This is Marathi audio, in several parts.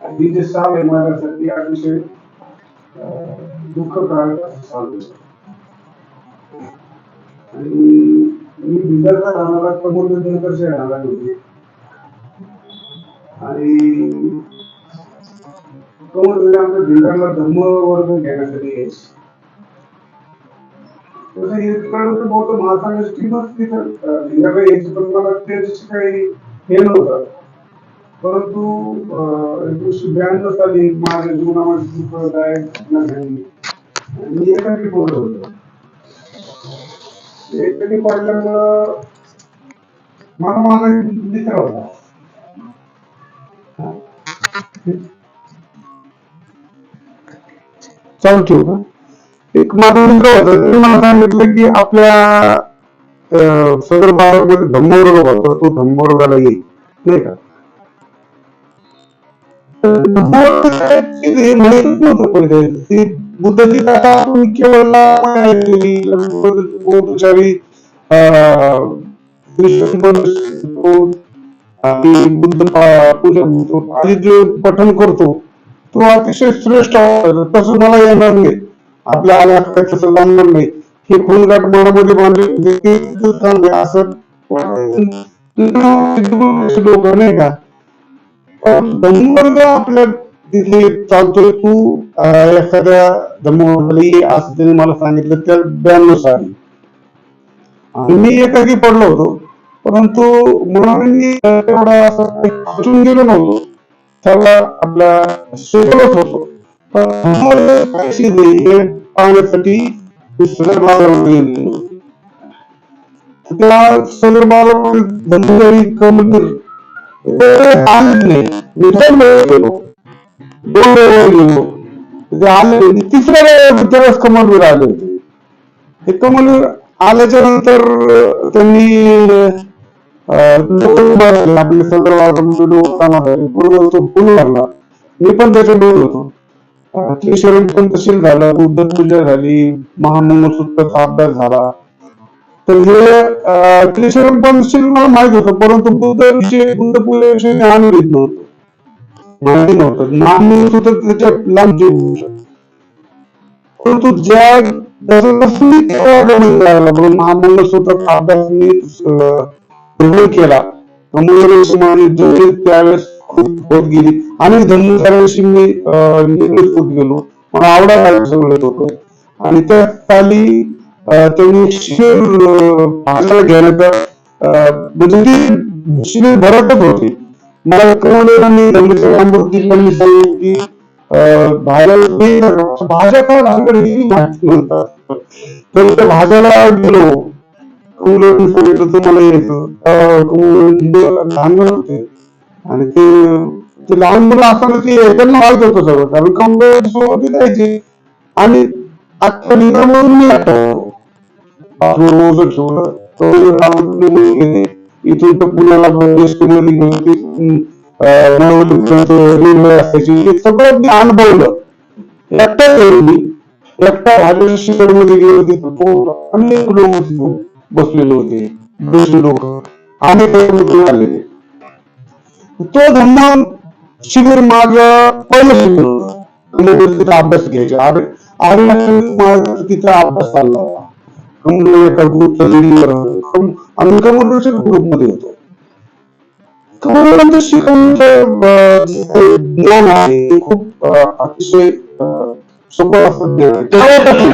ही जे साल आहे माझ्यासाठी अतिशय अं, दुःखकारक असं साल आणि मी बिदरचा राहणारा प्रमोद दिनकरच्या राहणारा होते आणि प्रमोद म्हणजे आमच्या बिल्डरला धर्म वर्ग घेण्यासाठी यायचे तसं हे कळलं बहुतेक महासागर टीमच तिथं अं, बिल्डरला यायची पण मला त्याच्याशी काही हे नव्हतं. परंतु एकोणीसशे ब्याण्णव साली माझ्या जीवनामध्ये दुःखदायक घटना घडली मी एकाकी पडलो होतो. एकाकी पडल्यामुळं मला माझा मित्र होता. चालू ठेवू का? एक माझा मित्र होता त्याने मला सांगितलं की आपल्या सदर भागामध्ये धम्मवर्ग होता तो धम्मवर्गाला येईल नाही का? बुद्धाची कथा आपण केवळ ऐकलेली बोधचारी बुद्ध पूजा आणि जे पठण करतो तो अतिशय श्रेष्ठ तसं मला येणार नाही आपल्या आल्या तसं लागणार नाही हे खूनगाठ मनामध्ये बांधले ते इथं असं लोक नाही का धम्मवर्ग आपल्या तिथे चालतोय तू एखाद्या धम्मवर्गाला असं त्याने मला सांगितलं त्या ब्याण्णव आणि मी एकाकी पडलो होतो परंतु मुलांनी एवढा तेवढा असं खचून गेलो नव्हतो. त्याला आपला सोबतच होतो. पाहण्यासाठी सदर बाजारामध्ये गेलो. त्या सदर बाजारामध्ये दोन गेलो आले तिसऱ्या वेळेला त्यावेळेस कमलवीर आले होते हे कमलवीर आल्याच्यानंतर त्यांनी आपले सदर तो भरला मी पण त्याच्यामध्ये होतो. अं, पण तहसील झालं बुद्ध पूजा झाली महामंगलसूत्र अभ्यास झाला. तर हे केशरम पण मला माहीत होतं परंतु बुद्धविषयी बुद्ध पूजेविषयी ज्ञान घेत नव्हतं. माहिती नव्हतं. ज्ञान होतं त्याच्या लांबची होऊ गोष्ट. परंतु ज्या जसं जसं मी तेव्हा गमन करायला लागलो अभ्यास मी अं, केला. मंगलविषयी माझी त्यावेळेस खूप होत गेली. आणि धर्मकार्याविषयी मी अं, निगडीत होत गेलो. मला आवडायला सगळं होतं आणि त्या खाली अं, त्यांनी शिबिर अं, भागाला घेण्याचा म्हणजे ती शिबिर भरतच होती. मला कळवलेलं धर्मकार्यामूर्ती यांनी सांगितलं की भाज्या भाज्या काय माहिती नव्हतं तर त्या भाज्याला गेलो. कमलं सांगितलं तुम्हाला यायचं लहान मुलं होते. आणि ते ते लहान मुलं असताना ते त्यांना माहीत होतं सगळं. कारण कमलं सोबत जायचे. आणि आता निघामधून मी आठवतो. रोज ठेवलं तो इथून तर पुण्याला मध्ये म्हणजे रेल्वे असायची हे सगळं मी अनुभवलं. एकटा गेलो मी एकटा भाजप शिबिरमध्ये गेले होते. अनेक लोक तिथं बसलेले होते. दुसरे लोक. अनेक आलेले तो धम्म शिबिर माझ पहिलं शिबिर अभ्यास घ्यायचा. अरे अरे माझा तिथं अभ्यास चालला. होता कमल एका ग्रुपच्या लिडिंगवर आम्ही कमलच्या ग्रुपमध्ये होतो कमलांचं शिकवण्याचं अं, जे काही ज्ञान आहे ते खूप अं, अतिशय अं, सोपं असं ज्ञान आहे तेव्हापासून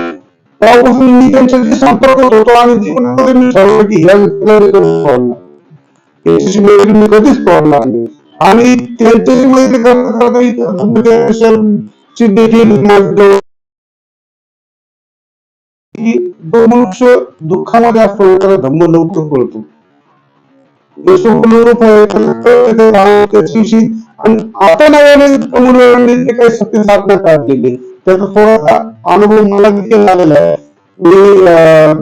तेव्हापासून मी त्यांच्याशी संपर्कात होतो आणि जीवनामध्ये मी ठरवलं की ह्या व्यक्तीला मी कधीच सोडणार त्यांच्याशी मैत्री मी कधीच सोडणार नाही आणि त्यांच्याशी मैत्री करता करता इथं धम्मदेवाची देखील माझ्याजवळ तो मनुष्य दुःखामध्ये असतो त्याला धम्म लवकर कळतो. आणि आता नव्याने कमलवारांनी जे काही सत्य साधना काढलेली त्याचा थोडासा अनुभव मला देखील आलेला आहे मी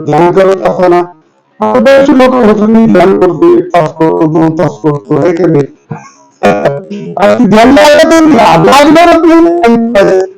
ध्यान करत असताना बरेचसे लोक होतात मी ध्यान करतो एक तास करतो दोन तास करतो हे की ध्यान लावलं तर लागणारच नाही.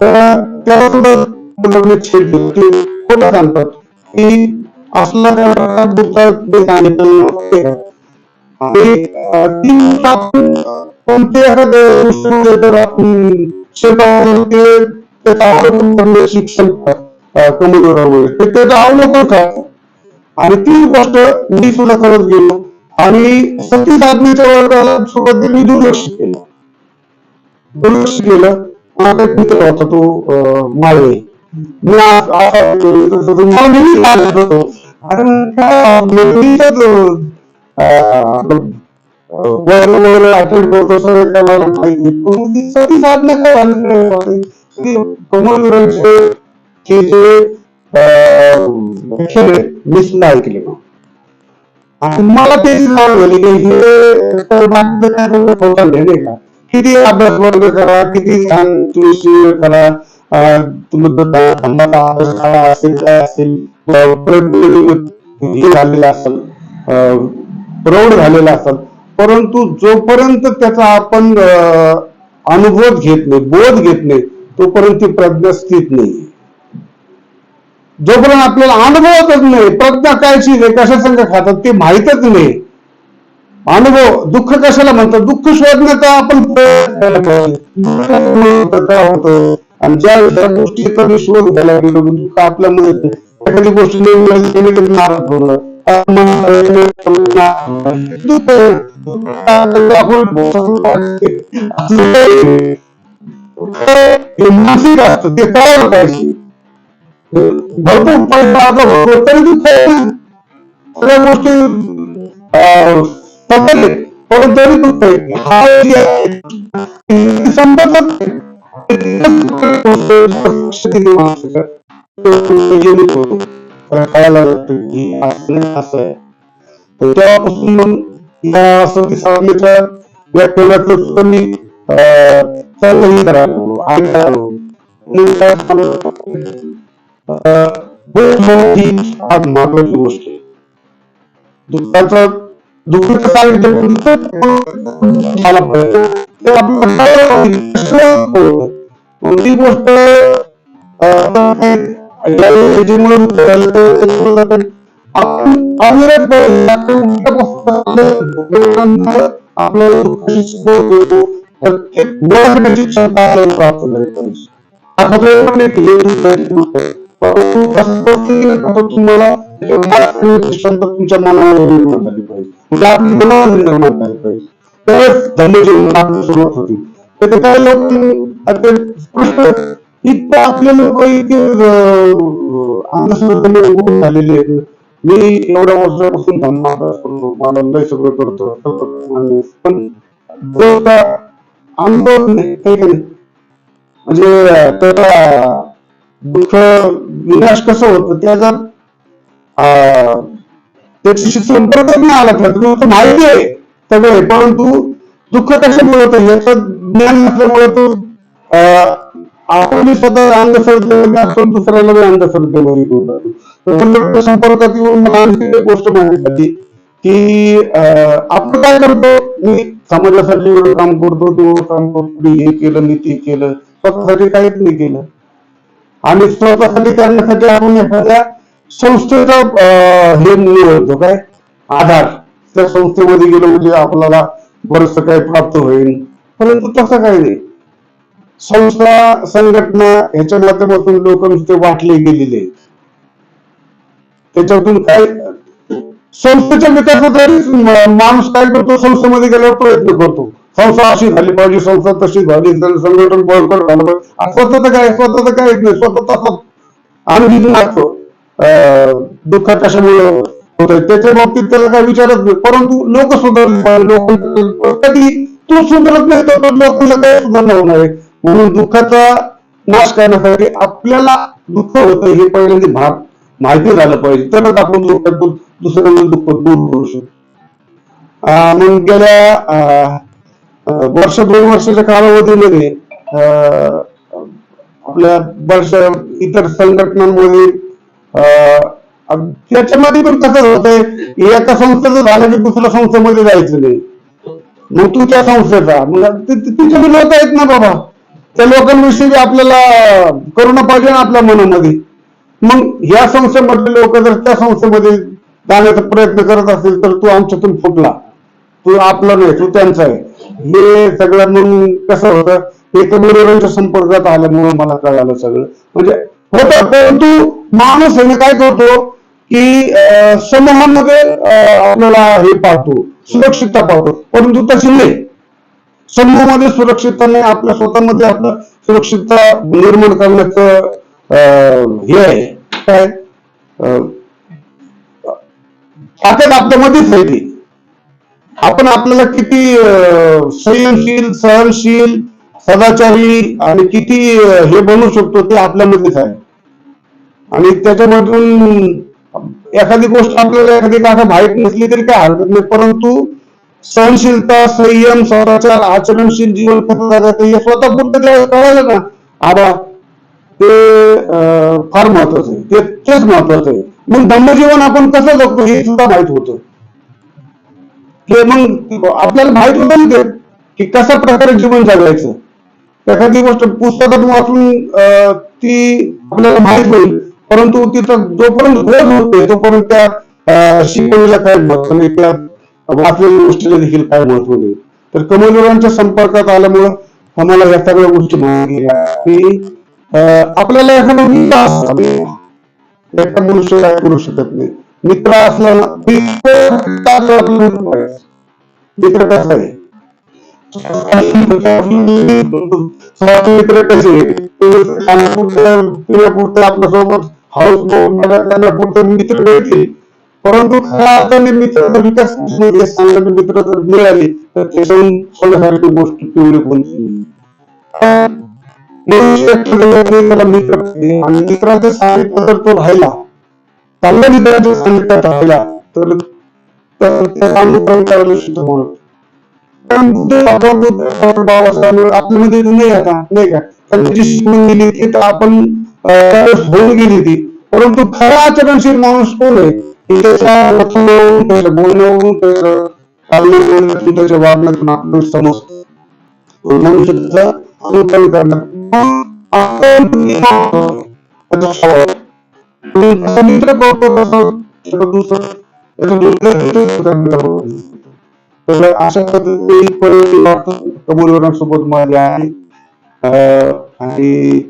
त्याला सुद्धा मुलांनी छेड दिली. की खोटं सांगतात. की असला त्या प्रकार बुद्धाने सांगितलं नव्हते. आणि अं, आपण कोणत्या एखाद्या गोष्टीमध्ये म्हणजे जर आपण शेतावरून त्याचा अवलंबन करणे शिक्षण अं, कमी करावे. ते त्याचा अवलंबन करावं आणि ती गोष्ट मी सुद्धा करत गेलो. आणि सती साधनेच्या वर्गाला सुरुवातीला मी दुर्लक्ष केलं. दुर्लक्ष केलं. माझा एक मित्र होता तो अं, माळवे मी आज- असा मला नेहमी सांगत होतो अरे मग काय नेहमीच वगैरे वगैरे अटेंड करतो सगळं त्याला माहिती पण ती सती साधना काय झाली ती कमलवीरांचे हे जे अं, व्याख्यान आहे, मी सुद्धा ऐकले आणि मला ते जाणवलं झाली की हे तर बाकीचं काय सगळं खोटं आहे, नाही का किती अभ्यास वर्ग करा किती छान तुम्ही करा असेल काय असेल अं, झालेलं असेल प्रौढ झालेला असेल परंतु जोपर्यंत त्याचा आपण अनुभव घेत नाही बोध घेत नाही तोपर्यंत ती प्रज्ञा स्थित नाही. जोपर्यंत आपल्याला अनुभवतच नाही प्रज्ञा काय चीज आहे कशा संघ खातात ते माहीतच नाही. अनुभव दुःख कशाला म्हणतात? दुःख शोधण्याचा आपण काय होतं आणि ज्या ज्या गोष्टी कधी शोध घ्यायला गेलो म्हणजे दुःख आपल्यामध्ये एखादी गोष्ट नाही कधी नाराज होणं. आपण मानसिक ते कळायला पाहिजे. भरपूर पैसा भरपूर तरी दुःख सगळ्या गोष्टी अं, सफल आहेत. पण तरी दुःख आहे हा एक आहे. हे संपतच नाही. तर कळायला लागतं की असं नाही, असं आहे तर तेव्हापासून मग या सती साधनेच्या व्याख्यानाचं सुद्धा मी अं, चांगलंही करायला लागलो, ऐकायला लागलो. मग काय झालं? अं, बोध ही आज महत्वाची गोष्ट आहे दुसरं काय झाला ती गोष्ट आपण आपल्याला दुःखाची होतो प्रत्येक गोष्टीची क्षमता आपल्याला प्राप्त झाली पाहिजे. परंतु असं आता तुम्हाला तुमच्या मनावर निर्माण झाली पाहिजे म्हणजे आपली मनावर निर्माण झाली पाहिजे तरच सुरुवात होती तर ते काही इतकं आपले लोक इतके अं, अंधश्रद्धेने उभून झालेले आहेत मी एवढ्या वर्षापासून धर्म करतो मला लय सगळं करतो पण जो का अनुभव नाही काही नाही म्हणजे त्याचा दुःख विनाश कसं होतं त्या जर त्याच्याशी संपर्क नाही आला तर तुला माहिती आहे सगळे परंतु दुःख कशामुळे होतं? याचं ज्ञान नसल्यामुळे तो अं, आपण स्वतः अंधश्रद्धेमध्ये आपण दुसऱ्याला बी अंधश्रद्धेमध्ये संपर्कात येऊन मला आणखी एक गोष्ट माहिती की अं, आपण काय करतो? मी समाजासाठी एवढं काम करतो तेवढं काम करतो मी हे केलं मी ते केलं स्वतःसाठी काहीच नाही केलं. आणि स्वतःसाठी करण्यासाठी आपण एखाद्या संस्थेचा हे निवडतो काय? आधार. त्या संस्थेमध्ये गेलो म्हणजे आपल्याला बरंच काही प्राप्त होईल. परंतु तसं काही नाही. संस्था संघटना ह्याच्या माध्यमातून लोक ते वाटले गेलेले आहेत. त्याच्यातून काय संस्थेच्या विकासासाठी माणूस काय करतो? संस्थेमध्ये गेल्यावर प्रयत्न करतो. संस्था अशी झाली पाहिजे संस्था तशी झाली तर संघटन बळकट झालं पाहिजे. स्वतः स्वतःच काय? स्वतःच काय नाही स्वतः तसंच आम्ही लागतो दुःख कशामुळे होत त्याच्या बाबतीत त्याला काय विचारत नाही. परंतु लोक सुधारले पाहिजे लोक कधी तू सुधारत नाही तर लोकांना काय सुधारणा होणार आहे? म्हणून दुःखाचा नाश करण्यासाठी आपल्याला दुःख होतं हे पहिल्यांदा भाग माहिती झालं पाहिजे. तरच आपण दुःखातून दुसरं दुःख दूर करू शकतो. मग गेल्या वर्ष दोन वर्षाच्या कालावधीमध्ये अं, आपल्या बऱ्याचशा इतर संघटनांमध्ये अं, त्याच्यामध्ये पण कसं होतंय एका संस्थेचं झालं की दुसऱ्या संस्थेमध्ये जायचं नाही. मग तू त्या संस्थेचा मग तिथे बी लोक आहेत ना बाबा. त्या लोकांविषयी आपल्याला करुणा पाहिजे ना आपल्या मनामध्ये. मग या संस्थेमधले लोक जर त्या संस्थेमध्ये जाण्याचा प्रयत्न करत असेल तर तू आमच्यातून फुटला. तू आपला नाही तू त्यांचा आहे. हे सगळं मग कसं होतं? हे कम्युनिटीच्या संपर्कात आल्यामुळे मला कळालं सगळं. म्हणजे होतं परंतु माणूस हे काय करतो की अं, समूहामध्ये अं, आपल्याला हे पाहतो सुरक्षितता पाहतो. परंतु तशी नाही. समूहामध्ये सुरक्षितता नाही आपल्या स्वतःमध्ये आपलं सुरक्षितता निर्माण करण्याचं अं, हे आहे. काय? अं, ताकद आपल्यामध्येच आहे ती. आपण आपल्याला किती संयमशील सहनशील सदाचारी आणि किती हे बनवू शकतो ते आपल्यामध्येच आहे. आणि त्याच्यामधून एखादी गोष्ट आपल्याला एखादी काका माहीत नसली तरी काय हरकत नाही. परंतु सहनशीलता संयम सदाचार आचरणशील जीवन कसं जगायचं हे स्वतः पुरतं त्याला कळालं ना. आबा ते अं, फार महत्वाचं आहे. ते तेच महत्वाचं आहे. मग धम्मजीवन आपण कसं जगतो हे सुद्धा माहीत होतं. की मग आपल्याला माहीत होतं ना ते की कशा प्रकारे जीवन जगायचं. एखादी गोष्ट पुस्तकात वाचून ती आपल्याला माहीत होईल परंतु तिथं जोपर्यंत बोध होते तोपर्यंत त्या शिकवणीला काय महत्त्व नाही त्या वाचलेल्या गोष्टीला देखील काय महत्त्व नाही. तर कमलवरांच्या संपर्कात आल्यामुळं आम्हाला या सगळ्या गोष्टी माहिती अं, आपल्याला एखादा एका मनुष्य काय करू शकत नाही. मित्र असला ना मित्र आपला कसा आहे? मित्र कसे आपल्यासोबत हाऊस त्यांना मित्र मिळतील परंतु खऱ्या अर्थाने मित्र विकास चांगले मित्र जर मिळाले तर त्याच्याहून सोन्यासारखी गोष्ट पिवळी कोणती मित्र आणि मित्राच्या सानिध्यात जर तो राहिला चांगल्या मित्राच्या सानिध्यात राहिला तर कारण बुद्ध आपल्यामध्ये नाही आता नाही का त्यांची जी गेली होती तर आपण होऊन गेली ती परंतु खरा आचरणशील माणूस कोण आहे त्याच्या वचनावरून, त्याच्या बोलण्यावरून त्याच्या चालण्यावरून, त्याच्या वागण्यातून आपण समजतो मनुष्य अनुकरण करणार अशा पद्धतीने माझे आहे अं, आणि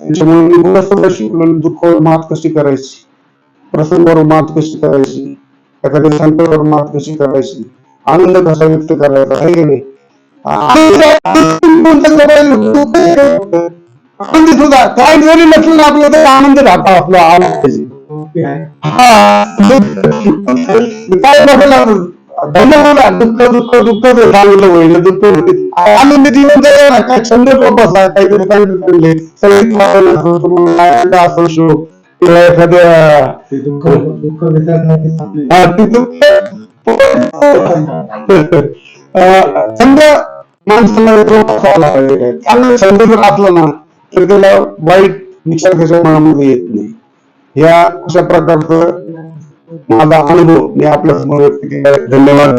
त्यांच्यामुळे मी शिकलो दुःखावर मात कशी करायची प्रसंगावर मात कशी करायची एखाद्या संकटावर मात कशी करायची आनंद कसा व्यक्त करायचा. आहे की नाही आनंदी सुद्धा काय जरी नसलं ना आपलं तर आनंद राहतो आपला आनंद हा काय बघायला धन्यवाद दुःख दुःख दुःख ते सांगितलं होईल दुःख आनंद जीवन काय छंद जोपासा काहीतरी चांगले चांगले संगीत असो, शो किंवा एखाद्या ते माणसाला पाहावं असला ना तर त्याला वाईट विचार त्याच्या मनामध्ये येत नाही. या अशा प्रकारचं माझा अनुभव मी आपल्यासमोर व्यक्त केला धन्यवाद.